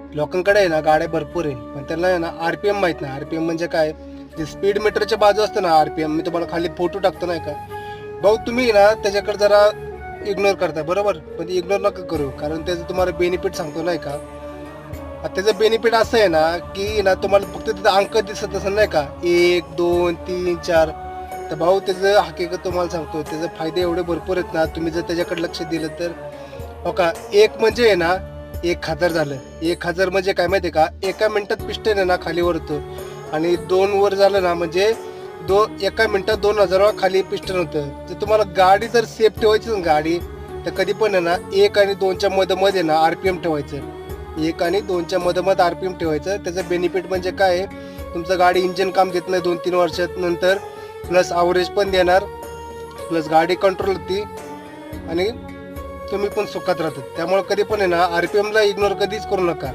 लोकांकडे आहे ना गाड्या भरपूर आहे. पण त्यांना आहे ना आर पी एम माहीत नाही. एम म्हणजे काय? जे स्पीड मीटरच्या बाजू असतं ना आर पी एम मी तुम्हाला खाली फोटो टाकतो नाही का? भाऊ तुम्ही ना त्याच्याकडे जरा इग्नोर करता बरोबर? पण इग्नोर नका करू. कारण त्याचं तुम्हाला बेनिफिट सांगतो नाही का? त्याचं बेनिफिट असं आहे ना की ना तुम्हाला फक्त तिथं अंक दिसत असेल नाही का? एक दोन तीन चार. तर भाऊ त्याचं हकीकत तुम्हाला सांगतो. त्याचे फायदे एवढे भरपूर आहेत ना तुम्ही जर त्याच्याकडे लक्ष दिलं तर. हो का? एक म्हणजे आहे ना एक हजार झालं. एक हजार म्हणजे काय माहिती आहे का? एका मिनिटात पिस्टन आहे ना खाली वर होतं आणि दोन वर झालं ना म्हणजे दो एका मिनिटात दोन हजारावर खाली पिस्टन होतं तर तुम्हाला गाडी जर सेफ ठेवायची ना गाडी तर कधी पण आहे ना एक आणि दोनच्या मध्ये ना आर पी एम ठेवायचं. एक आणि दोनच्या मधोमध आर पी एम ठेवायचं. त्याचं बेनिफिट म्हणजे काय? आहे तुमचं गाडी इंजिन काम देत नाही दोन तीन वर्षात. नंतर प्लस आवरेज पण देणार. प्लस गाडी कंट्रोल होती. आणि तुम्ही पण सुखात राहतात. त्यामुळे कधी पण आहे ना आर पी एमला इग्नोर कधीच करू नका.